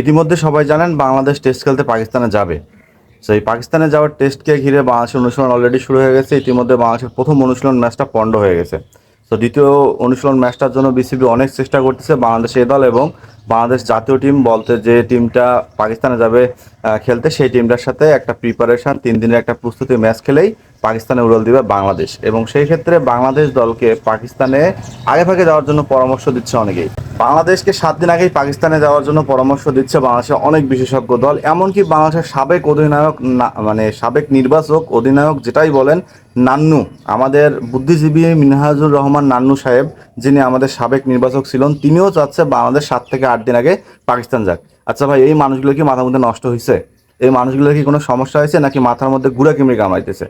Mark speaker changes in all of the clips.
Speaker 1: ইতিমধ্যে সবাই জানেন বাংলাদেশ টেস্ট খেলতে পাকিস্তানে যাবে। তো এই পাকিস্তানে যাওয়ার টেস্টকে ঘিরে বাংলাদেশের অনুশীলন অলরেডি শুরু হয়ে গেছে। ইতিমধ্যে বাংলাদেশের প্রথম অনুশীলন ম্যাচটা পণ্ড হয়ে গেছে। তো দ্বিতীয় অনুশীলন ম্যাচটার জন্য বিসিবি অনেক চেষ্টা করতেছে বাংলাদেশ এ দল এবং বাংলাদেশ জাতীয় টিম বলতে যে টিমটা পাকিস্তানে যাবে খেলতে সেই টিমটার সাথে একটা প্রিপারেশন তিন দিনের একটা প্রস্তুতি ম্যাচ খেলেই পাকিস্তানে উড়াল দিবে বাংলাদেশ। এবং সেই ক্ষেত্রে বাংলাদেশ দলকে পাকিস্তানে আগে ভাগে যাওয়ার জন্য পরামর্শ দিচ্ছে অনেকেই। বাংলাদেশকে সাত দিন আগেই পাকিস্তানে যাওয়ার জন্য পরামর্শ দিচ্ছে বাংলাদেশের অনেক বিশেষজ্ঞ দল। এমনকি বাংলাদেশের সাবেক অধিনায়ক মানে সাবেক নির্বাচক, অধিনায়ক যেটাই বলেন, নান্নু, আমাদের বুদ্ধিজীবী মিনহাজুর রহমান নান্নু সাহেব, যিনি আমাদের সাবেক নির্বাচক ছিলেন, তিনিও চাচ্ছে বাংলাদেশ সাত থেকে আট দিন আগে পাকিস্তান যাক। আচ্ছা ভাই, এই মানুষগুলো কি মাথার মধ্যে নষ্ট হয়েছে এই মানুষগুলোর কি কোনো সমস্যা হয়েছে নাকি মাথার মধ্যে গুড়া কিমড়ি কামাইতেছে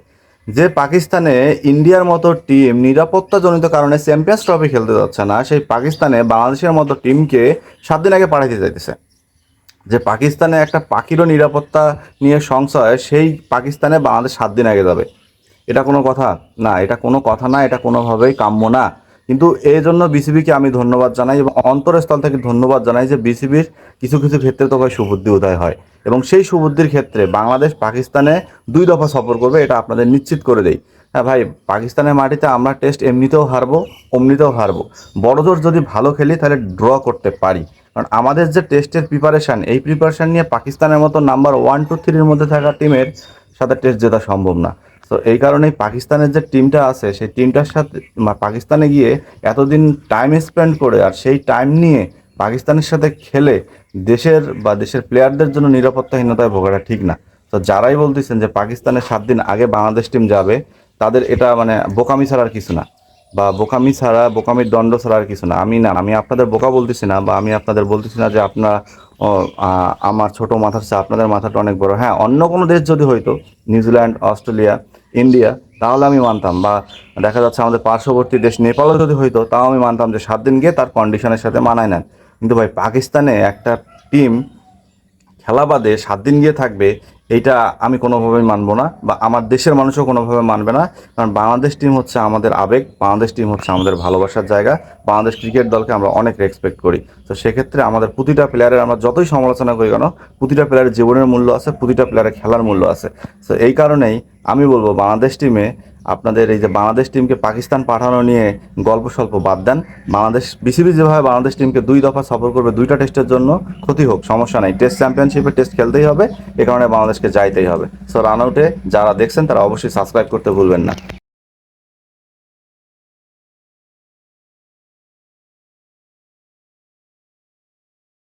Speaker 1: যে পাকিস্তানে ইন্ডিয়ার মতো টিম নিরাপত্তাজনিত কারণে চ্যাম্পিয়ন্স ট্রফি খেলতে যাচ্ছে না, সেই পাকিস্তানে বাংলাদেশের মতো টিমকে সাত দিন আগে পাঠাইতে চাইতেছে। যে পাকিস্তানে একটা পাখিরও নিরাপত্তা নিয়ে সংশয়, সেই পাকিস্তানে বাংলাদেশ সাত দিন আগে যাবে। এটা কোনো কথা না, এটা কোনো কথা না, এটা কোনোভাবেই কাম্য না। কিন্তু এই জন্য বিসিবিকে আমি ধন্যবাদ জানাই এবং অন্তরস্থল থেকে ধন্যবাদ জানাই যে বিসিবির কিছু কিছু ক্ষেত্রে তো ভাই সুবুদ্ধি উদয় হয় এবং সেই সুবুদ্ধির ক্ষেত্রে বাংলাদেশ পাকিস্তানে দুই দফা সফর করবে, এটা আপনাদের নিশ্চিত করে দেই। হ্যাঁ ভাই, পাকিস্তানের মাটিতে আমরা টেস্ট এমনিতেও হারবো, অমনিতেও হারবো। বড়জোর যদি ভালো খেলি, তাহলে ড্র করতে পারি। কারণ আমাদের যে টেস্টের প্রিপারেশান এই প্রিপারেশান নিয়ে পাকিস্তানের মতো নাম্বার ওয়ান টু থ্রির মধ্যে থাকা টিমের সাথে টেস্ট জেতা সম্ভব না। তো এই কারণেই পাকিস্তানের যে টিমটা আছে, সেই টিমটার সাথে পাকিস্তানে গিয়ে এতদিন টাইম স্পেন্ড করে আর সেই টাইম নিয়ে পাকিস্তানের সাথে খেলে দেশের বা দেশের প্লেয়ারদের জন্য নিরাপত্তাহীনতায় ভোগাটা ঠিক না। তো যারাই বলতেছেন যে পাকিস্তানের সাত দিন আগে বাংলাদেশ টিম যাবে, তাদের এটা মানে বোকামি ছাড়ার কিছু না। বা বোকামি ছাড়া, বোকামির দণ্ড ছাড়া আর কিছু না। আমি না, আমি আপনাদের বোকা বলতেছি না বা আমি আপনাদের বলতেছি না যে আপনার আমার ছোট মাথার চেয়ে আপনাদের মাথাটা অনেক বড়। হ্যাঁ অন্য কোনো দেশ যদি হইতো, নিউজিল্যান্ড, অস্ট্রেলিয়া, ইন্ডিয়া, তাহলে আমি মানতাম। বা দেখা যাচ্ছে আমাদের পার্শ্ববর্তী দেশ নেপালও যদি হইতো, তাও আমি মানতাম যে সাত দিন গিয়ে তার কন্ডিশনের সাথে মানায় নেন। কিন্তু ভাই, পাকিস্তানে একটা টিম খেলা বাদে সাত দিন গিয়ে থাকবে এইটা আমি কোনোভাবেই মানবো না বা আমার দেশের মানুষও কোনোভাবে মানবে না। কারণ বাংলাদেশ টিম হচ্ছে আমাদের আবেগ, বাংলাদেশ টিম হচ্ছে আমাদের ভালোবাসার জায়গা। বাংলাদেশ ক্রিকেট দলকে আমরা অনেক রেসপেক্ট করি। তো সেক্ষেত্রে আমাদের প্রতিটা প্লেয়ারের আমরা যতই সমালোচনা করি কেন, প্রতিটা প্লেয়ারের জীবনের মূল্য আছে, প্রতিটা প্লেয়ারের খেলার মূল্য আছে। তো এই কারণেই আমি বলব বাংলাদেশ টিমে আপনাদের এই যে বাংলাদেশ টিমকে পাকিস্তান পাঠানো নিয়ে গল্প স্বল্প বাদ দেন। বাংলাদেশ বিসিবি যেভাবে বাংলাদেশ টিমকে দুই দফা সফর করবে দুইটা টেস্টের জন্য, ক্ষতি হোক, সমস্যা নাই। টেস্ট চ্যাম্পিয়নশিপে টেস্ট খেলতেই হবে, এ কারণে বাংলাদেশকে যাইতেই হবে। সো রান আউটে যারা দেখছেন তারা অবশ্যই সাবস্ক্রাইব করতে ভুলবেন না।